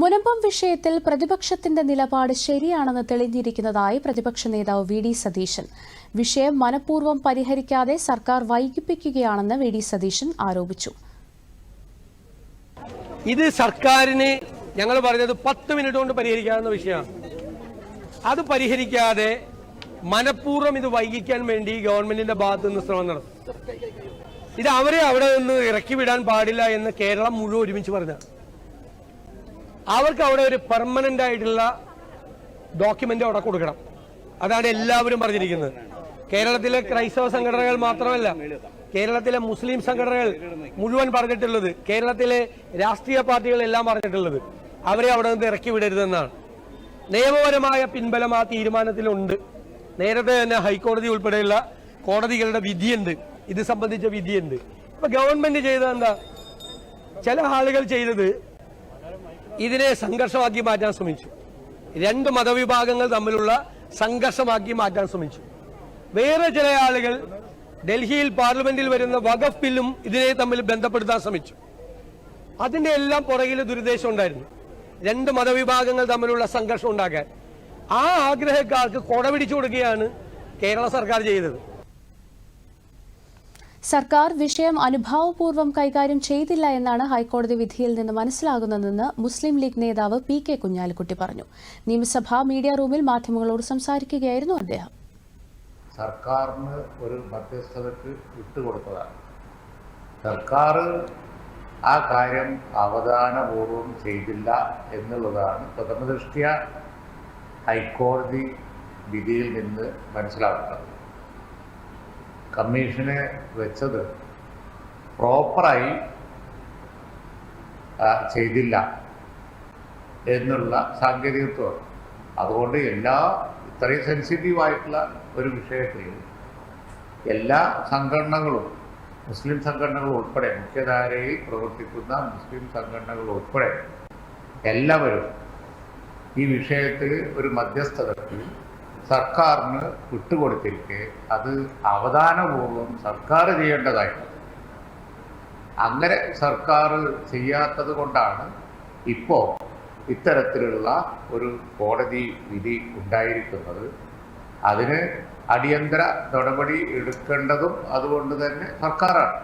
മുനമ്പം വിഷയത്തിൽ പ്രതിപക്ഷത്തിന്റെ നിലപാട് ശരിയാണെന്ന് തെളിഞ്ഞിരിക്കുന്നതായി പ്രതിപക്ഷ നേതാവ് വി ഡി സതീശൻ. വിഷയം മനഃപൂർവം പരിഹരിക്കാതെ സർക്കാർ വൈകിപ്പിക്കുകയാണെന്ന് വി ഡി സതീശൻ ആരോപിച്ചു. ഇത് സർക്കാരിന് ഞങ്ങൾ പറഞ്ഞത് പത്ത് മിനിറ്റ് കൊണ്ട് പരിഹരിക്കാവുന്ന വിഷയമാണ്. അത് പരിഹരിക്കാതെ മനഃപൂർവം ഇത് വൈകിക്കാൻ വേണ്ടി ഗവൺമെന്റിന്റെ ഭാഗത്ത് നിന്ന് ശ്രമം നടത്തും. ഇത് അവരെ അവിടെ നിന്ന് ഇറക്കി വിടാൻ പാടില്ല എന്ന് കേരളം മുഴുവൻ ഒരുമിച്ച് പറഞ്ഞ അവർക്ക് അവിടെ ഒരു പെർമനന്റ് ആയിട്ടുള്ള ഡോക്യുമെന്റ് അവിടെ കൊടുക്കണം. അതാണ് എല്ലാവരും പറഞ്ഞിരിക്കുന്നത്. കേരളത്തിലെ ക്രൈസ്തവ സംഘടനകൾ മാത്രമല്ല കേരളത്തിലെ മുസ്ലിം സംഘടനകൾ മുഴുവൻ പറഞ്ഞിട്ടുള്ളത് കേരളത്തിലെ രാഷ്ട്രീയ പാർട്ടികൾ എല്ലാം പറഞ്ഞിട്ടുള്ളത്. അവരെ അവിടെ നിന്ന് ഇറക്കി വിടരുതെന്നാണ്. നിയമപരമായ പിൻബലം ആ തീരുമാനത്തിലുണ്ട്. നേരത്തെ തന്നെ ഹൈക്കോടതി ഉൾപ്പെടെയുള്ള കോടതികളുടെ വിധിയുണ്ട്. ഇത് സംബന്ധിച്ച വിധിയുണ്ട്. ഇപ്പൊ ഗവൺമെന്റ് ചെയ്തത് എന്താ? ചില ആളുകൾ ചെയ്തത് ഇതിനെ സംഘർഷമാക്കി മാറ്റാൻ ശ്രമിച്ചു. രണ്ട് മതവിഭാഗങ്ങൾ തമ്മിലുള്ള സംഘർഷമാക്കി മാറ്റാൻ ശ്രമിച്ചു. വേറെ ചില ആളുകൾ ഡൽഹിയിൽ പാർലമെന്റിൽ വരുന്ന വഖഫ് ബില്ലും ഇതിനെ തമ്മിൽ ബന്ധപ്പെടുത്താൻ ശ്രമിച്ചു. അതിന്റെ എല്ലാം പുറകിൽ ദുരുദ്ദേശം ഉണ്ടായിരുന്നു. രണ്ട് മതവിഭാഗങ്ങൾ തമ്മിലുള്ള സംഘർഷം ഉണ്ടാക്കാൻ. ആ ആഗ്രഹക്കാർക്ക് കൊടപിടിച്ചു കൊടുക്കുകയാണ് കേരള സർക്കാർ ചെയ്തത്. സർക്കാർ വിഷയം അനുഭാവപൂർവം കൈകാര്യം ചെയ്തില്ല എന്നാണ് ഹൈക്കോടതി വിധിയിൽ നിന്ന് മനസ്സിലാകുന്നതെന്ന് മുസ്ലിം ലീഗ് നേതാവ് പി കെ കുഞ്ഞാലിക്കുട്ടി പറഞ്ഞു. നിയമസഭാ മീഡിയ റൂമിൽ മാധ്യമങ്ങളോട് സംസാരിക്കുകയായിരുന്നു അദ്ദേഹം. സർക്കാരിന് ഒരു മധ്യസ്ഥതയ്ക്ക് വിട്ടുകൊടുത്തതാണ്. സർക്കാർ ആ കാര്യം അവധാനപൂർവം ചെയ്തില്ല എന്നുള്ളതാണ് പ്രഥമദൃഷ്ട്യ ഹൈക്കോടതി വിധിയിൽ നിന്ന് മനസ്സിലാക്കുന്നത് കമ്മീഷന് വെച്ചത് പ്രോപ്പറായി ചെയ്തില്ല എന്നുള്ള സാങ്കേതികത്വമാണ്. അതുകൊണ്ട് എല്ലാ ഇത്രയും സെൻസിറ്റീവ് ആയിട്ടുള്ള ഒരു വിഷയത്തിൽ എല്ലാ സംഘടനകളും മുസ്ലിം സംഘടനകൾ ഉൾപ്പെടെ മുഖ്യധാരയിൽ പ്രവർത്തിക്കുന്ന മുസ്ലിം സംഘടനകൾ ഉൾപ്പെടെ എല്ലാവരും ഈ വിഷയത്തിൽ ഒരു മധ്യസ്ഥതയ്ക്ക് സർക്കാരിന് വിട്ടുകൊടുത്തിരിക്കെ അത് അവധാനപൂർവം സർക്കാർ ചെയ്യേണ്ടതായിരുന്നു അങ്ങനെ സർക്കാർ ചെയ്യാത്തത് കൊണ്ടാണ് ഇപ്പോൾ ഇത്തരത്തിലുള്ള ഒരു കോടതി വിധി ഉണ്ടായിരിക്കുന്നത്. അതിന് അടിയന്തര നടപടി എടുക്കേണ്ടതും അതുകൊണ്ട് തന്നെ സർക്കാരാണ്.